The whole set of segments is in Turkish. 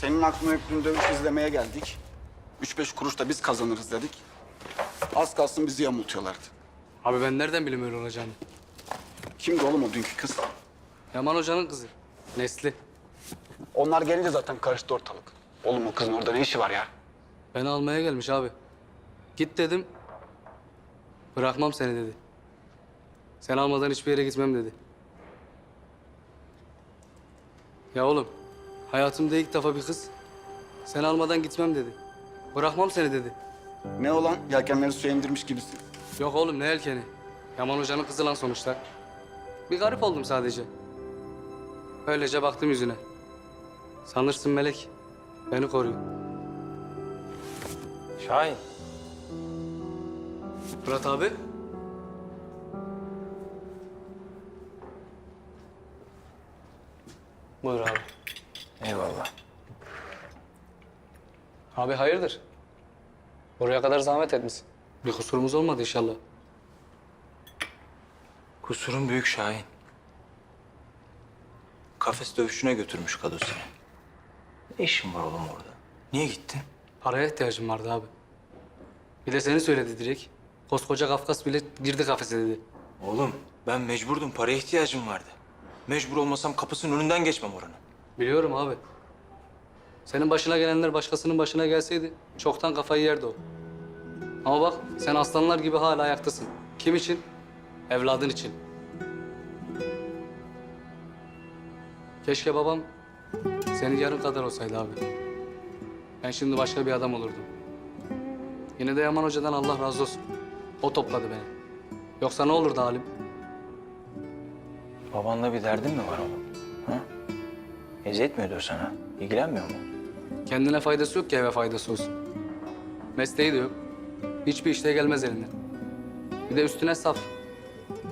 Senin aklına dün dövüş izlemeye geldik. Üç beş kuruş da biz kazanırız dedik. Az kalsın bizi yamultuyorlardı. Abi ben nereden bileyim öyle olacağını? Kimdi oğlum o dünkü kız? Yaman Hoca'nın kızı. Nesli. Onlar gelince zaten karıştı ortalık. Oğlum o kızın orada ne işi var ya? Beni almaya gelmiş abi. Git dedim. Bırakmam seni dedi. Sen almadan hiçbir yere gitmem dedi. Ya oğlum, hayatımda ilk defa bir kız sen almadan gitmem dedi. Bırakmam seni dedi. Ne olan? Yelkenleri suya indirmiş gibisin. Yok oğlum ne elkeni. Yaman Hoca'nın kızı lan sonuçta. Bir garip oldum sadece. Öylece baktım yüzüne. Sanırsın melek. Beni koruyor. Şahin. Fırat abi. Buyur abi. Eyvallah. Abi hayırdır? Buraya kadar zahmet etmişsin. Bir kusurumuz olmadı inşallah. Kusurun büyük Şahin. Kafes dövüşüne götürmüş Kado seni. Ne işin var oğlum orada? Niye gittin? Paraya ihtiyacım vardı abi. Bir de seni söyledi direkt. Koskoca Kafkas bile girdi kafese dedi. Oğlum ben mecburdum. Paraya ihtiyacım vardı. Mecbur olmasam kapısının önünden geçmem oranın. Biliyorum abi. Senin başına gelenler başkasının başına gelseydi çoktan kafayı yerdi o. Ama bak sen aslanlar gibi hala ayaktasın. Kim için? Evladın için. Keşke babam senin yarın kadar olsaydı abi. Ben şimdi başka bir adam olurdum. Yine de Yaman Hoca'dan Allah razı olsun. O topladı beni. Yoksa ne olurdu halim? Babanla bir derdin mi var oğlum? Ha? Eziyet mi ediyor sana? İlgilenmiyor mu? Kendine faydası yok ki eve faydası olsun. Mesleği de yok. Hiçbir işte gelmez elinden. Bir de üstüne saf.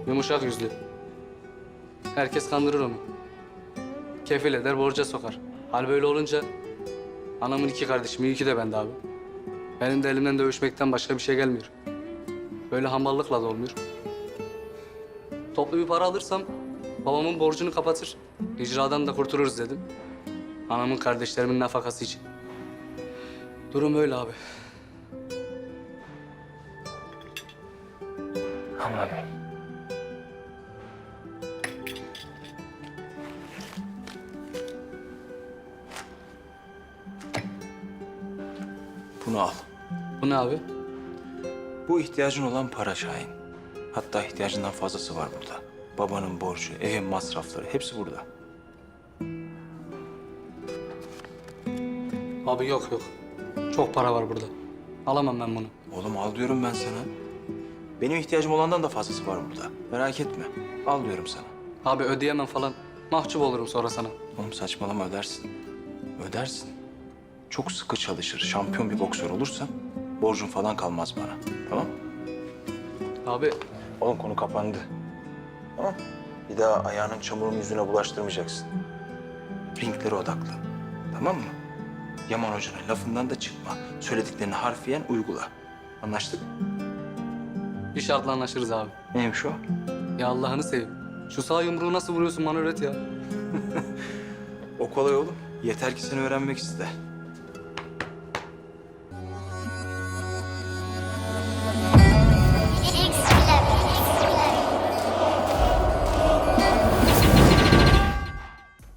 Yumuşak yüzlü. Herkes kandırır onu. Kefil eder, borca sokar. Hal böyle olunca anamın iki kardeşim, iyi ki de bende abi. Benim de elimden dövüşmekten başka bir şey gelmiyor. Böyle hamallıkla da olmuyor. Toplu bir para alırsam babamın borcunu kapatır. İcradan da kurtuluruz dedim. Anamın kardeşlerimin nafakası için. Durum öyle abi. Anladım. Bunu al. Bu ne abi? Bu ihtiyacın olan para Şahin. Hatta ihtiyacından fazlası var burada. Babanın borcu, evin masrafları hepsi burada. Abi yok yok. Çok para var burada. Alamam ben bunu. Oğlum al diyorum ben sana. Benim ihtiyacım olandan da fazlası var burada. Merak etme. Al diyorum sana. Abi ödeyemem falan. Mahcup olurum sonra sana. Oğlum saçmalama ödersin. Ödersin. Çok sıkı çalışır, şampiyon bir boksör olursan borcun falan kalmaz bana. Tamam? Abi Oğlum konu kapandı. Tamam. Bir daha ayağının çamurun yüzüne bulaştırmayacaksın. Ringlere odaklı. Tamam mı? Yaman Hoca'nın lafından da çıkma. Söylediklerini harfiyen uygula. Anlaştık? bir şartla anlaşırız abi. Neymiş o? Ya Allah'ını seveyim. Şu sağ yumruğu nasıl vuruyorsun bana öğret ya. O kolay oğlum. Yeter ki sen öğrenmek iste.